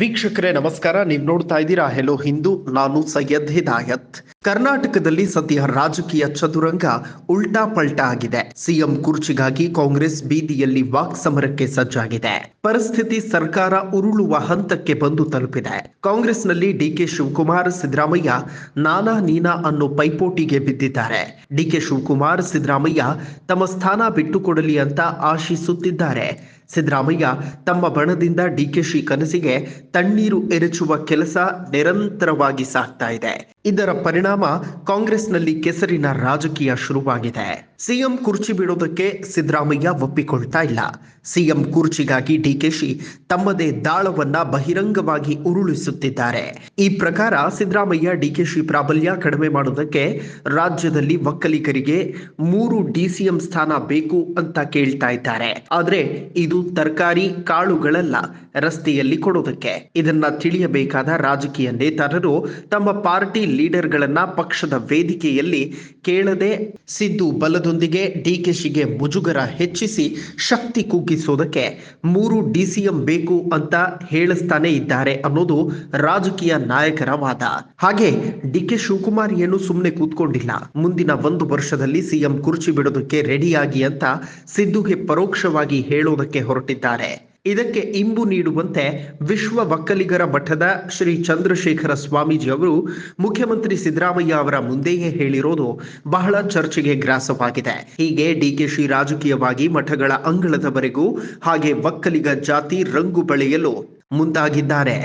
ವೀಕ್ಷಕರೇ ನಮಸ್ಕಾರ. ನೀವು ನೋಡ್ತಾ ಇದ್ದೀರಾ ಹೆಲೋ ಹಿಂದೂ ನಾನು ಸೈಯದ್ ಹಿದಾಯತ್. ಕರ್ನಾಟಕದಲ್ಲಿ ಸದ್ಯ ರಾಜಕೀಯ ಚದುರಂಗ ಉಲ್ಟಾ ಪಲ್ಟಾ ಆಗಿದೆ. ಸಿಎಂ ಕುರ್ಚಿಗಾಗಿ ಕಾಂಗ್ರೆಸ್ ಬೀದಿಯಲ್ಲಿ ವಾಕ್ ಸಮರಕ್ಕೆ ಸಜ್ಜಾಗಿದೆ. ಪರಿಸ್ಥಿತಿ ಸರ್ಕಾರ ಉರುಳುವ ಹಂತಕ್ಕೆ ಬಂದು ತಲುಪಿದೆ. ಕಾಂಗ್ರೆಸ್ನಲ್ಲಿ ಡಿಕೆ ಶಿವಕುಮಾರ್, ಸಿದ್ದರಾಮಯ್ಯ ನಾನಾ ನೀನಾ ಅನ್ನೋ ಪೈಪೋಟಿಗೆ ಬಿದ್ದಿದ್ದಾರೆ. ಡಿಕೆ ಶಿವಕುಮಾರ್, ಸಿದ್ದರಾಮಯ್ಯ ತಮ್ಮ ಸ್ಥಾನ ಬಿಟ್ಟುಕೊಡಲಿ ಅಂತ ಆಶಿಸುತ್ತಿದ್ದಾರೆ. ಸಿದ್ದರಾಮಯ್ಯ ತಮ್ಮ ಬಣದಿಂದ ಡಿಕೆಶಿ ಕನಸಿಗೆ ತಣ್ಣೀರು ಎರಚುವ ಕೆಲಸ ನಿರಂತರವಾಗಿ ಸಾಗ್ತಾ ಇದೆ. ಇದರ ಪರಿಣಾಮ ಕಾಂಗ್ರೆಸ್ನಲ್ಲಿ ಕೆಸರಿನ ರಾಜಕೀಯ ಶುರುವಾಗಿದೆ. ಸಿಎಂ ಕುರ್ಚಿ ಬಿಡೋದಕ್ಕೆ ಸಿದ್ದರಾಮಯ್ಯ ಒಪ್ಪಿಕೊಳ್ತಾ ಇಲ್ಲ. ಸಿಎಂ ಕುರ್ಚಿಗಾಗಿ ಡಿಕೆಶಿ ತಮ್ಮದೇ ದಾಳವನ್ನ ಬಹಿರಂಗವಾಗಿ ಉರುಳಿಸುತ್ತಿದ್ದಾರೆ. ಈ ಪ್ರಕಾರ ಸಿದ್ದರಾಮಯ್ಯ ಡಿಕೆಶಿ ಪ್ರಾಬಲ್ಯ ಕಡಿಮೆ ಮಾಡೋದಕ್ಕೆ ರಾಜ್ಯದಲ್ಲಿ ಒಕ್ಕಲಿಗರಿಗೆ ಮೂರು ಡಿಸಿಎಂ ಸ್ಥಾನ ಬೇಕು ಅಂತ ಕೇಳ್ತಾ ಇದ್ದಾರೆ. ಆದ್ರೆ ಇದು ತರಕಾರಿ ಕಾಳುಗಳಲ್ಲ, ರಸ್ತೆಯಲ್ಲಿ ಕೊಡೋದಕ್ಕೆ. ಇದನ್ನ ತಿಳಿಯಬೇಕಾದ ರಾಜಕೀಯ ನೇತಾರರು ತಮ್ಮ ಪಾರ್ಟಿ ಲೀಡರ್ಗಳನ್ನ ಪಕ್ಷದ ವೇದಿಕೆಯಲ್ಲಿ ಕೇಳದೆ ಸಿದ್ದು ಬಲದೊಂದಿಗೆ ಡಿಕೆಶಿಗೆ ಮುಜುಗರ ಹೆಚ್ಚಿಸಿ ಶಕ್ತಿ ಕುಗ್ಗಿಸೋದಕ್ಕೆ ಮೂರು ಡಿಸಿಎಂ ಬೇಕು ಅಂತ ಹೇಳಿಸ್ತಾನೆ ಇದ್ದಾರೆ ಅನ್ನೋದು ರಾಜಕೀಯ ನಾಯಕರ ವಾದ. ಹಾಗೆ ಡಿಕೆ ಶಿವಕುಮಾರ್ ಏನು ಸುಮ್ಮನೆ ಕೂತ್ಕೊಂಡಿಲ್ಲ. ಮುಂದಿನ ಒಂದು ವರ್ಷದಲ್ಲಿ ಸಿಎಂ ಕುರ್ಚಿ ಬಿಡೋದಕ್ಕೆ ರೆಡಿಯಾಗಿ ಅಂತ ಸಿದ್ದುಗೆ ಪರೋಕ್ಷವಾಗಿ ಹೇಳೋದಕ್ಕೆ ಹೊರಟಿದ್ದಾರೆ. ಇದಕ್ಕೆ ಇಂಬು ನೀಡುವಂತೆ ವಿಶ್ವ ಒಕ್ಕಲಿಗರ ಮಠದ ಶ್ರೀ ಚಂದ್ರಶೇಖರ ಸ್ವಾಮೀಜಿ ಅವರು ಮುಖ್ಯಮಂತ್ರಿ ಸಿದ್ದರಾಮಯ್ಯ ಅವರ ಮುಂದೆಯೇ ಹೇಳಿರೋದು ಬಹಳ ಚರ್ಚೆಗೆ ಗ್ರಾಸವಾಗಿದೆ. ಹೀಗೆ ಡಿಕೆಶಿ ರಾಜಕೀಯವಾಗಿ ಮಠಗಳ ಅಂಗಳದವರೆಗೂ ಹಾಗೆ ಒಕ್ಕಲಿಗ ಜಾತಿ ರಂಗು ಬಳಿಯಲು ಮುಂದಾಗಿದ್ದಾರೆ.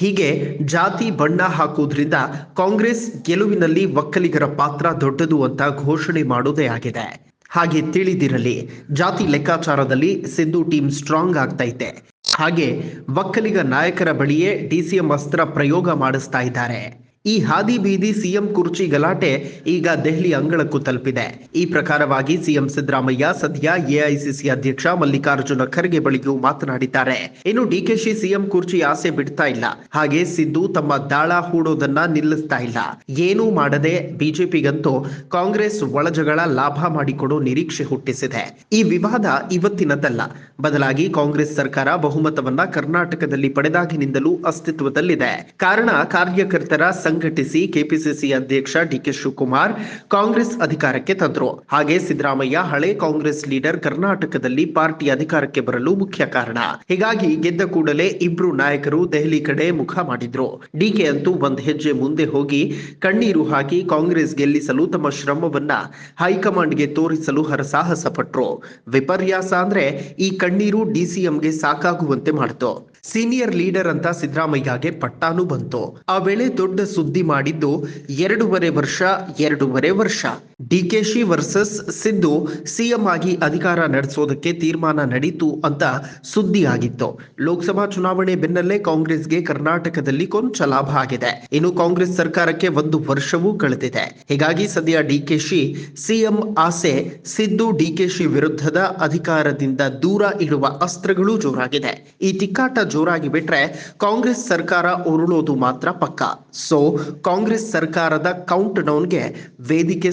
ಹೀಗೆ ಜಾತಿ ಬಣ್ಣ ಹಾಕುವುದರಿಂದ ಕಾಂಗ್ರೆಸ್ ಗೆಲುವಿನಲ್ಲಿ ಒಕ್ಕಲಿಗರ ಪಾತ್ರ ದೊಡ್ಡದು ಅಂತ ಘೋಷಣೆ ಮಾಡೋದೇ ಆಗಿದೆ. ಹಾಗೆ ತಿಳಿದಿರಲಿ, ಜಾತಿ ಲೆಕ್ಕಾಚಾರದಲ್ಲಿ ಸಿದ್ದು ಟೀಮ್ ಸ್ಟ್ರಾಂಗ್ ಆಗ್ತೈತೆ. ಹಾಗೆ ಒಕ್ಕಲಿಗ ನಾಯಕರ ಬಳಿಯೇ ಡಿಸಿಎಂ ಅಸ್ತ್ರ ಪ್ರಯೋಗ ಮಾಡಿಸ್ತಾ ಇದ್ದಾರೆ. ಈ ಹಾದಿ ಬೀದಿ ಸಿಎಂ ಕುರ್ಚಿ ಗಲಾಟೆ ಈಗ ದೆಹಲಿ ಅಂಗಳಕ್ಕೂ ತಲುಪಿದೆ. ಈ ಪ್ರಕಾರವಾಗಿ ಸಿಎಂ ಸಿದ್ದರಾಮಯ್ಯ, ಸದ್ಯ ಎಐಸಿಸಿ ಅಧ್ಯಕ್ಷ ಮಲ್ಲಿಕಾರ್ಜುನ ಖರ್ಗೆ ಬಳಿಗೂ ಮಾತನಾಡಿದ್ದಾರೆ. ಇನ್ನು ಡಿಕೆಶಿ ಸಿಎಂ ಕುರ್ಚಿ ಆಸೆ ಬಿಡ್ತಾ ಇಲ್ಲ. ಹಾಗೆ ಸಿದ್ದು ತಮ್ಮ ದಾಳ ಹೂಡೋದನ್ನ ನಿಲ್ಲಿಸ್ತಾ ಇಲ್ಲ. ಏನೂ ಮಾಡದೆ ಬಿಜೆಪಿಗಂತೂ ಕಾಂಗ್ರೆಸ್ ಒಳಜಗಳ ಲಾಭ ಮಾಡಿಕೊಡೋ ನಿರೀಕ್ಷೆ ಹುಟ್ಟಿಸಿದೆ. ಈ ವಿವಾದ ಇವತ್ತಿನದಲ್ಲ. ಬದಲಾಗಿ ಕಾಂಗ್ರೆಸ್ ಸರ್ಕಾರ ಬಹುಮತವನ್ನ ಕರ್ನಾಟಕದಲ್ಲಿ ಪಡೆದಾಗಿನಿಂದಲೂ ಅಸ್ತಿತ್ವದಲ್ಲಿದೆ. ಕಾರಣ ಕಾರ್ಯಕರ್ತರ ಸಂಘಟಿಸಿ ಕೆಪಿಸಿಸಿ ಅಧ್ಯಕ್ಷ ಡಿಕೆ ಶಿವಕುಮಾರ್ ಕಾಂಗ್ರೆಸ್ ಅಧಿಕಾರಕ್ಕೆ ತಂದ್ರು. ಹಾಗೆ ಸಿದ್ದರಾಮಯ್ಯ ಹಳೆ ಕಾಂಗ್ರೆಸ್ ಲೀಡರ್ ಕರ್ನಾಟಕದಲ್ಲಿ ಪಾರ್ಟಿ ಅಧಿಕಾರಕ್ಕೆ ಬರಲು ಮುಖ್ಯ ಕಾರಣ. ಹೀಗಾಗಿ ಗೆದ್ದ ಕೂಡಲೇ ಇಬ್ರು ನಾಯಕರು ದೆಹಲಿ ಕಡೆ ಮುಖ ಮಾಡಿದ್ರು. ಡಿಕೆ ಅಂತೂ ಒಂದ್ ಹೆಜ್ಜೆ ಮುಂದೆ ಹೋಗಿ ಕಣ್ಣೀರು ಹಾಕಿ ಕಾಂಗ್ರೆಸ್ ಗೆಲ್ಲಿಸಲು ತಮ್ಮ ಶ್ರಮವನ್ನ ಹೈಕಮಾಂಡ್ಗೆ ತೋರಿಸಲು ಹರಸಾಹಸ ಪಟ್ರು ವಿಪರ್ಯಾಸ ಅಂದ್ರೆ ಈ ಕಣ್ಣೀರು ಡಿಸಿಎಂಗೆ ಸಾಕಾಗುವಂತೆ ಮಾಡ್ತು. ಸೀನಿಯರ್ ಲೀಡರ್ ಅಂತ ಸಿದ್ದರಾಮಯ್ಯಗೆ ಪಟ್ಟಾನು ಬಂತು. ಆ ವೇಳೆ ದೊಡ್ಡ ಸುದ್ದಿ ಮಾಡಿದ್ದು, ಎರಡೂವರೆ ವರ್ಷ ಎರಡೂವರೆ ವರ್ಷ. ಡಿಕೆಶಿ ವರ್ಸಸ್ ಸಿದ್ದು ಸಿಎಂ ಆಗಿ ಅಧಿಕಾರ ನಡೆಸೋದಕ್ಕೆ ತೀರ್ಮಾನ ನಡೀತು ಅಂತ ಸುದ್ದಿ ಆಗಿತ್ತು ಲೋಕಸಭಾ ಚುನಾವಣೆ ಬೆನ್ನಲ್ಲೇ ಕಾಂಗ್ರೆಸ್ಗೆ ಕರ್ನಾಟಕದಲ್ಲಿ ಕೊಂಚ ಲಾಭ ಆಗಿದೆ. ಇನ್ನು ಕಾಂಗ್ರೆಸ್ ಸರ್ಕಾರಕ್ಕೆ ಒಂದು ವರ್ಷವೂ ಕಳೆದಿದೆ. ಹೀಗಾಗಿ ಸದ್ಯ ಡಿಕೆಶಿ ಸಿಎಂ ಆಸೆ, ಸಿದ್ದು ಡಿಕೆಶಿ ವಿರುದ್ಧದ ಅಧಿಕಾರದಿಂದ ದೂರ ಇಡುವ ಅಸ್ತ್ರಗಳು ಜೋರಾಗಿದೆ. ಈ ತಿಕ್ಕಾಟ ಜೋರಾಗಿ ಬಿಟ್ರೆ ಕಾಂಗ್ರೆಸ್ ಸರ್ಕಾರ ಉರುಳೋದು ಮಾತ್ರ ಪಕ್ಕ. ಸೊ, ಕಾಂಗ್ರೆಸ್ ಸರ್ಕಾರದ ಕೌಂಟ್ ಡೌನ್ಗೆ ವೇದಿಕೆ